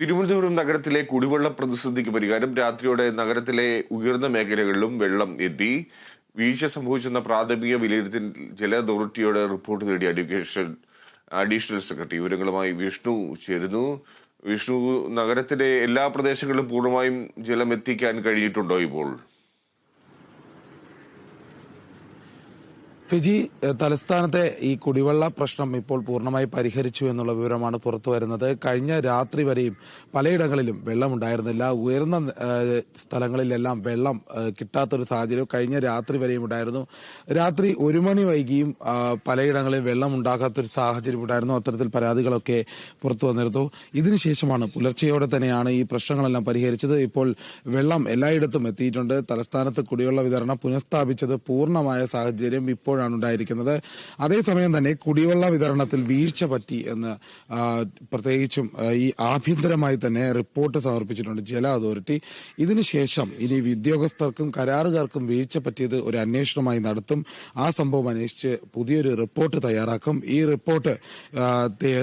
തിരുവനന്തപുരം നഗരത്തിലെ കുടിവെള്ള പ്രതിസന്ധിക്ക് പരിഹാരം രാത്രിയോടെ നഗരത്തിലെ ഉയർന്ന മേഖലകളിലും വെള്ളം എത്തി. വീഴ്ച സംഭവിച്ചെന്ന പ്രാഥമിക വിലയിരുത്തൽ ജല അതോറിറ്റിയുടെ റിപ്പോർട്ട് തേടി അഡ്യൂക്കേഷൻ അഡീഷണൽ സെക്രട്ടറി വിവരങ്ങളുമായി വിഷ്ണു ചേരുന്നു. വിഷ്ണു നഗരത്തിലെ എല്ലാ പ്രദേശങ്ങളിലും പൂർണമായും ജലം എത്തിക്കാൻ കഴിഞ്ഞിട്ടുണ്ടോ ഇപ്പോൾ? ഫിജി തലസ്ഥാനത്തെ ഈ കുടിവെള്ള പ്രശ്നം ഇപ്പോൾ പൂർണമായി പരിഹരിച്ചു എന്നുള്ള വിവരമാണ് പുറത്തു വരുന്നത്. കഴിഞ്ഞ രാത്രി വരെയും പലയിടങ്ങളിലും വെള്ളമുണ്ടായിരുന്നില്ല. ഉയർന്ന സ്ഥലങ്ങളിലെല്ലാം വെള്ളം കിട്ടാത്തൊരു സാഹചര്യം കഴിഞ്ഞ രാത്രി വരെയും ഉണ്ടായിരുന്നു. രാത്രി ഒരു മണി വൈകിയും പലയിടങ്ങളിൽ വെള്ളം ഉണ്ടാകാത്തൊരു സാഹചര്യം ഉണ്ടായിരുന്നു. അത്തരത്തിൽ പരാതികളൊക്കെ പുറത്തു വന്നിരുന്നു. ഇതിനുശേഷമാണ് പുലർച്ചെയോടെ തന്നെയാണ് ഈ പ്രശ്നങ്ങളെല്ലാം പരിഹരിച്ചത്. ഇപ്പോൾ വെള്ളം എല്ലായിടത്തും എത്തിയിട്ടുണ്ട്. തലസ്ഥാനത്ത് കുടിവെള്ള വിതരണം പുനഃസ്ഥാപിച്ചത് പൂർണമായ സാഹചര്യം ഇപ്പോഴാണ് ഉണ്ടായിരിക്കുന്നത്. അതേസമയം തന്നെ കുടിവെള്ള വിതരണത്തിൽ വീഴ്ച പറ്റി എന്ന് പ്രത്യേകിച്ചും ഈ ആഭ്യന്തരമായി തന്നെ റിപ്പോർട്ട് സമർപ്പിച്ചിട്ടുണ്ട് ജല അതോറിറ്റി. ഇതിനുശേഷം ഇനി ഉദ്യോഗസ്ഥർക്കും കരാറുകാർക്കും വീഴ്ച പറ്റിയത് ഒരു അന്വേഷണമായി നടത്തും. ആ സംഭവം അന്വേഷിച്ച് പുതിയൊരു റിപ്പോർട്ട് തയ്യാറാക്കും. ഈ റിപ്പോർട്ട്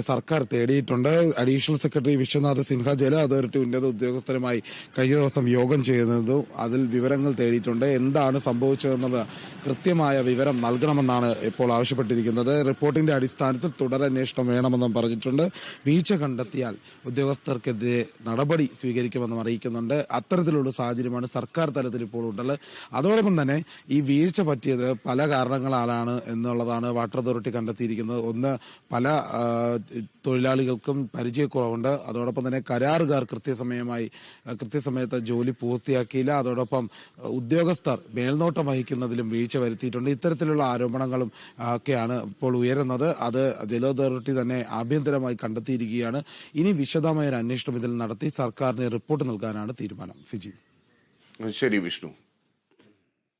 സർക്കാർ തേടിയിട്ടുണ്ട്. അഡീഷണൽ സെക്രട്ടറി വിശ്വനാഥ് സിൻഹ ജല അതോറിറ്റി ഉന്നത ഉദ്യോഗസ്ഥരുമായി കഴിഞ്ഞ ദിവസം യോഗം ചെയ്യുന്നതും അതിൽ വിവരങ്ങൾ തേടിയിട്ടുണ്ട്. എന്താണ് സംഭവിച്ചതെന്നുള്ള കൃത്യമായ വിവരം നൽകണമെന്നാണ് ഇപ്പോൾ ആവശ്യപ്പെട്ടിരിക്കുന്നത്. റിപ്പോർട്ടിന്റെ അടിസ്ഥാനത്തിൽ തുടരന്വേഷണം വേണമെന്നും പറഞ്ഞിട്ടുണ്ട്. വീഴ്ച കണ്ടെത്തിയാൽ ഉദ്യോഗസ്ഥർക്കെതിരെ നടപടി സ്വീകരിക്കുമെന്നും അറിയിക്കുന്നുണ്ട്. അത്തരത്തിലുള്ള സാഹചര്യമാണ് സർക്കാർ തലത്തിൽ ഇപ്പോൾ ഉള്ളത്. അതോടൊപ്പം തന്നെ ഈ വീഴ്ച പറ്റിയത് പല കാരണങ്ങളാലാണ് എന്നുള്ളതാണ് വാട്ടർ അതോറിറ്റി കണ്ടെത്തിയിരിക്കുന്നത്. ഒന്ന് പല തൊഴിലാളികൾക്കും പരിചയക്കുറവുണ്ട്. അതോടൊപ്പം തന്നെ കരാറുകാർ കൃത്യസമയമായി കൃത്യസമയത്ത് ജോലി പൂർത്തിയാക്കിയില്ല. അതോടൊപ്പം ഉദ്യോഗസ്ഥർ മേൽനോട്ടം വഹിക്കുന്നതിലും വീഴ്ച വരുത്തിയിട്ടുണ്ട്. ഇത്തരത്തിലുള്ള ആരോപണങ്ങളും ഒക്കെയാണ് ഇപ്പോൾ ഉയരുന്നത്. അത് ജല അതോറിറ്റി തന്നെ ആഭ്യന്തരമായി കണ്ടെത്തിയിരിക്കുകയാണ്. ഇനി വിശദമായ ഒരു അന്വേഷണം ഇതിൽ നടത്തി സർക്കാരിന് റിപ്പോർട്ട് നൽകാനാണ് തീരുമാനം. ഫിജി. ശരി വിഷ്ണു.